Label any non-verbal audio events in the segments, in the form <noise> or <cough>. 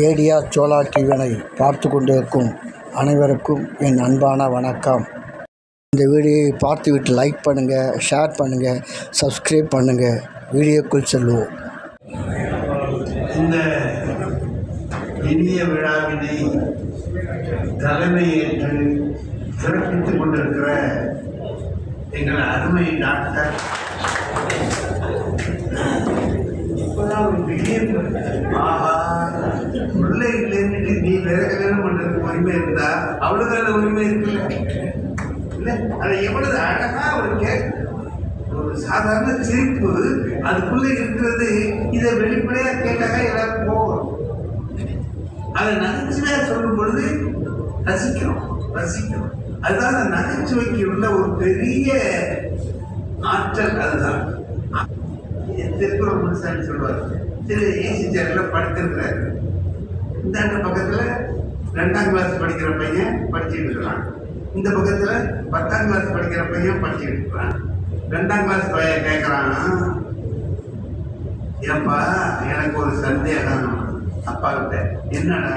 ஏடியா சோலா டிவினை பார்த்து கொண்டிருக்கும் அனைவருக்கும் என் அன்பான வணக்கம். இந்த வீடியோவை பார்த்துவிட்டு லைக் பண்ணுங்கள் ஷேர் பண்ணுங்கள் சப்ஸ்கிரைப் பண்ணுங்கள் வீடியோக்குள் செல்வோம். இந்த இனிய விழாவினை தலைமையேற்று சிறப்பித்துக் கொண்டிருக்கிற எங்கள் அருமை டாக்டர் இப்போதான் ஒரு பெரிய ஆஹா பிள்ளை இல்லைன்னு நீ வேற கல்யாணம் பண்றதுக்கு உரிமை இருந்தா அவளுக்கு அந்த உரிமை இருக்குல்ல இல்ல? அதை எவ்வளவு அழகா அவர் கேட்க ஒரு சாதாரண சிரிப்பு அதுக்குள்ள இருக்கிறது இதை வெளிப்படையா கேட்டாக்கா எல்லாரும் போகும் அதை நகைச்சுவையா சொல்லும் பொழுது ரசிக்கிறோம் ரசிக்கிறோம். அதுதான் அந்த நகைச்சுவைக்கு உள்ள ஒரு பெரிய ஆற்றல் அதுதான். திருக்குறள் முனுசாமி சொல்லுவார் திரு ஏசி சேர்ல படுத்திருக்கிறாரு இந்தாண்ட பக்கத்துல ரெண்டாம் கிளாஸ் படிக்கிற பையன் படிச்சுட்டு இருக்கிறான். இந்த பக்கத்துல பத்தாம் கிளாஸ் படிக்கிற பையன் படிச்சுட்டு இருக்கிறான். ரெண்டாம் கிளாஸ் பையன் கேட்கறான் ஏப்பா எனக்கு ஒரு சந்தேகம். அப்பா கிட்ட என்னடா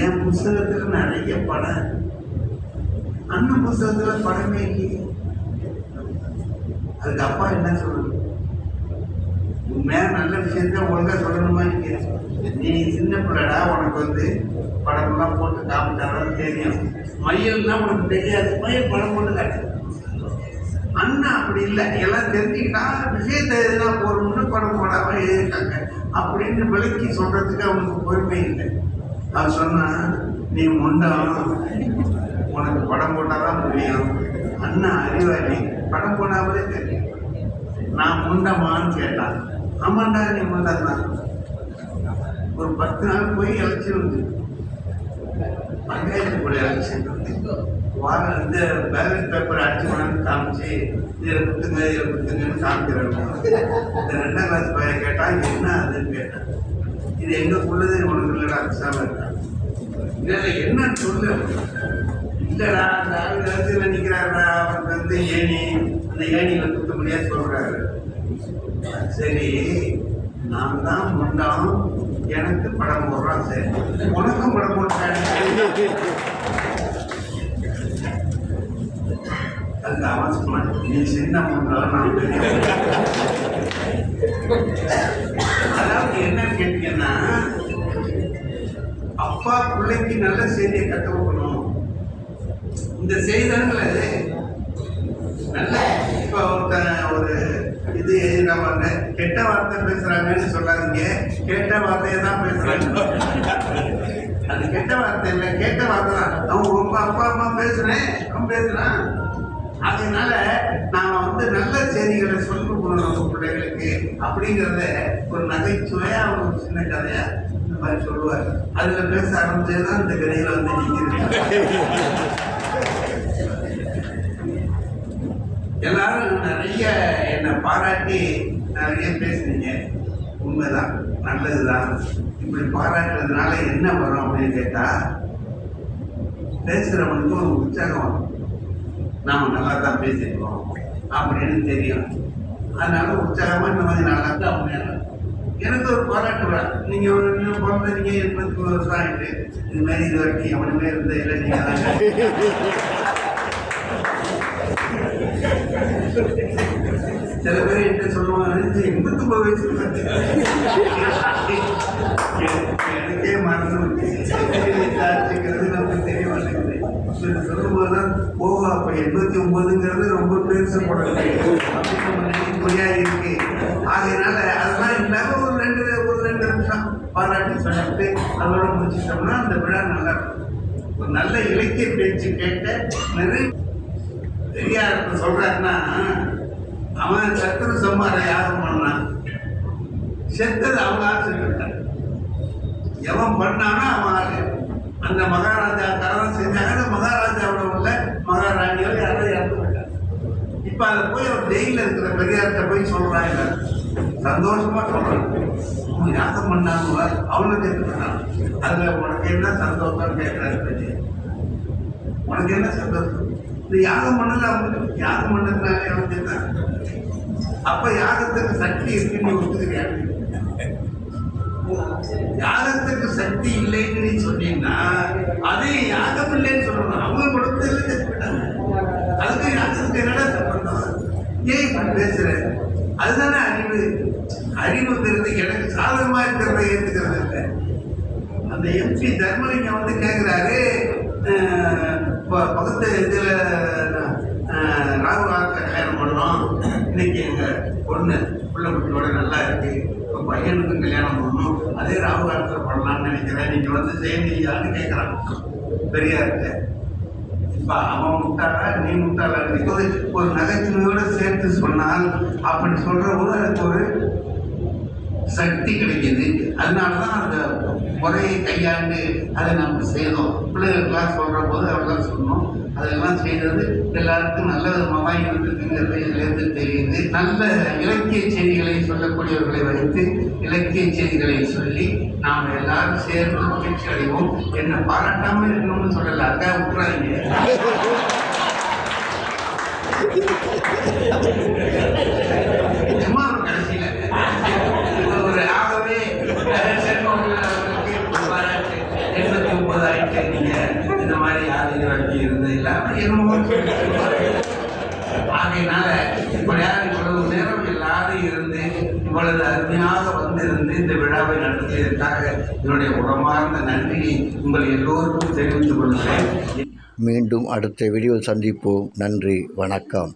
என் புஸ்தகத்துல நிறைய படம் அண்ணன் புஸ்தகத்தில் படமே இல்லையே. அதுக்கு அப்பா என்ன சொல்லணும் உன் மேல நல்ல விஷயத்த ஒழுங்கா சொல்லணுமா இருக்கேன் நீ சின்ன பிள்ளைடா உனக்கு வந்து படம்லாம் போட்டு காமிச்சாலும் தெரியும். மையல்னா உனக்கு தெரியாது. மையல் படம் போட்டு காட்டு. அண்ணா அப்படி இல்லை. எல்லாம் தெரிஞ்சுக்கிட்டா விஷயத்தை எதுனா போகணும்னு படம் போடாம எழுதிட்டாங்க அப்படின்னு விளக்கி சொல்றதுக்கு அவனுக்கு பொறுமை இல்லை. அவன் சொன்னா நீ முண்டம் உனக்கு படம் போட்டாதான் முடியும் அண்ணா அறிவாளி. படம் போடாமலே தெரியும். நான் முண்டமான்னு கேட்டான். ஆமாண்டா நீ முண்டம் ஒரு பத்து நாள் போய் எலெக்ஷன் வந்து பஞ்சாயத்து போல எலெக்ஷன் வந்து வாரம் இந்த பேலன்ஸ் பேப்பர் அடிச்சு கொண்டாந்து காமிச்சு இதில் கொடுத்துங்க இதில் கொடுத்துங்கன்னு காமிக்கிறாங்க. இந்த ரெண்டாம் கிளாஸ் பையன் கேட்டால் என்ன அதுன்னு கேட்டான். இது எங்களுக்குள்ளது உனக்கு இல்லைடா அடிச்சாம இருக்கான் இல்லை என்னன்னு சொல்லு? இல்லைடா அந்த ஆள் நிற்கிறாருடா அவருக்கு வந்து ஏணி அந்த ஏணியில் குத்த முடியாது சொல்கிறாரு சரி நான் தான் முண்டாம் எனக்கு படம் போடுறான் சரி. உனக்கும் படம் போட்டாங்க அதுக்கு அவன் நீ சின்ன முண்டாம் நான் அதாவது என்ன கேட்டீங்கன்னா அப்பா பிள்ளைக்கு நல்ல செய்தியை கற்றுக் கொடுக்கணும். இந்த செய்திகள் இது நம்ம கெட்ட வார்த்தை பேசுறாங்கன்னு சொல்லாதீங்க. கெட்ட வார்த்தையை தான் பேசுறாங்க. அது கெட்ட வார்த்தை இல்லை கேட்ட வார்த்தை தான். அவங்க ரொம்ப அப்பா அம்மா பேசுறேன் அவன் பேசுறான். அதனால நாம வந்து நல்ல செய்திகளை சொல்லி கொடுக்கணும் நம்ம பிள்ளைகளுக்கு அப்படிங்கிறத ஒரு நகைச்சுவையா ஒரு சின்ன கதையா இந்த மாதிரி சொல்லுவார். அதுல பேச ஆரம்பிச்சதுதான் இந்த கதையில வந்து நீங்க எல்லாரும் நிறைய பாராட்டி நிறைய பேசுனீங்க. உண்மைதான் நல்லதுதான். இப்படி பாராட்டுறதுனால என்ன வரும் அப்படின்னு கேட்டால் பேசுகிறவனுக்கு ஒரு உற்சாகம் வரும். நாம் நல்லா தான் பேசியிருக்கோம் அப்படின்னு தெரியும். அதனால உற்சாகமாக இந்த மாதிரி நல்லா தான் அவங்க எனக்கு ஒரு பாராட்டு விழா. நீங்கள் ஒரு இன்னும் பிறந்தீங்க எண்பத்தி மூணு வருஷம் ஆகிட்டு இது மாதிரி இது வரைக்கும் எவனுமே இருந்த இல்லை நீங்கள் தான் சில பேர் என்ன சொல்லுவாங்க எண்பத்தி ஒன்பது வயசு எனக்கே மறந்துங்கிறது நமக்கு தெரிய மாட்டேங்குது. இப்படி சொல்லும்போது தான் ஓ அப்ப எண்பத்தி ஒன்பதுங்கிறது ரொம்ப பேசப்படலை அப்படின்னு நம்ம இருக்கு. ஆகையினால அதெல்லாம் இல்லாம ஒரு ரெண்டு ஒரு ரெண்டு நிமிஷம் பாராட்டி சொல்லிட்டு அதோட முடிச்சிட்டோம்னா அந்த விழா நல்லா இருக்கும். ஒரு நல்ல இலக்கிய பேச்சு கேட்ட நிறைய பெரியார் சொல்றாருன்னா அவன் சத்துரு சம்மார யாகம் பண்ணான் செத்தது அவங்க ஆசைப்பட்டான் எவன் பண்ணானோ அவன் ஆளு அந்த மகாராஜா தரம் செஞ்சாங்க மகாராஜாவோட உள்ள மகாராணியோ யாரோ இறந்து போயிட்டாங்க. இப்ப அதை போய் அவர் ஜெயில இருக்கிற பெரியார்கிட்ட போய் சொல்றாங்க சந்தோஷமா சொல்றான் அவன் யாகம் பண்ணாங்க அவனுக்கு இருக்கிறான் அதுல உனக்கு என்ன சந்தோஷம் கேட்கறாரு உனக்கு என்ன சந்தோஷம்? இந்த யாகம் பண்ணல அவங்க யாகம் பண்ணதுனாலே அவங்க என்ன அப்ப யாகத்துக்கு சக்தி இருக்குன்னு நீ ஒத்துக்கிறியா யாகத்துக்கு சக்தி இல்லைன்னு நீ சொன்னீங்கன்னா அதே யாகம் இல்லைன்னு சொல்லணும். அவங்க கொடுத்ததுல செத்துக்கிட்டாங்க அதுக்கு யாகத்துக்கு என்னடா சம்பந்தம்? ஏன் இப்படி பேசுற அதுதானே அறிவு. அறிவுங்கிறது எனக்கு சாதகமா இருக்கிறத ஏத்துக்கிறது இல்லை. அந்த எம்பி தர்மலிங்கம் வந்து கேட்குறாரு இப்போ பக்கத்து இதில் ராகுகாலத்தை கல்யாணம் பண்ணோம். இன்னைக்கு எங்கள் பொண்ணு பிள்ளை குட்டியோட நல்லா இருக்கு. இப்போ பையனுக்கும் கல்யாணம் பண்ணணும். அதே ராகுகாலத்தில் பண்ணலாம்னு நினைக்கிறேன். நீங்கள் வந்து செய்யணும்னு கேட்குறான் பெரியார்கிட்ட இப்போ அவன் முட்டாளா நீ முட்டாளா? ஒரு ஒரு நகைச்சுவையோடு சேர்த்து சொன்னால் அப்படி சொல்கிற போது எனக்கு ஒரு சக்தி கிடைக்கிது. அதனால தான் அந்த முறையை கையாண்டு அதை நம்ம செய்தோம் பிள்ளைகளுக்கெல்லாம் சொல்கிற போது அதெல்லாம் சொன்னோம். அதெல்லாம் செய்தது எல்லாருக்கும் நல்ல விதமாக தான் இருக்குங்கிறது இதுலேருந்து தெரியுது. நல்ல இலக்கிய செய்திகளை சொல்லக்கூடியவர்களை வைத்து இலக்கிய செய்திகளை சொல்லி நாம் எல்லாரும் சேர்ந்து மகிழ்ச்சி அடைவோம். என்னை பாராட்டாமல் இருக்கணும்னு சொல்லலை. அக்கா விட்டுறாங்க you. <laughs> ஆகையினால இப்படியாக இவ்வளவு நேரம் எல்லாரும் இருந்து இவ்வளவு அருமையாக வந்திருந்து இந்த விழாவை நடத்தியதற்காக என்னுடைய உடமார்ந்த நன்றியை உங்கள் எல்லோருக்கும் தெரிவித்துக் கொள்கிறேன். மீண்டும் அடுத்த வீடியோ சந்திப்போம். நன்றி வணக்கம்.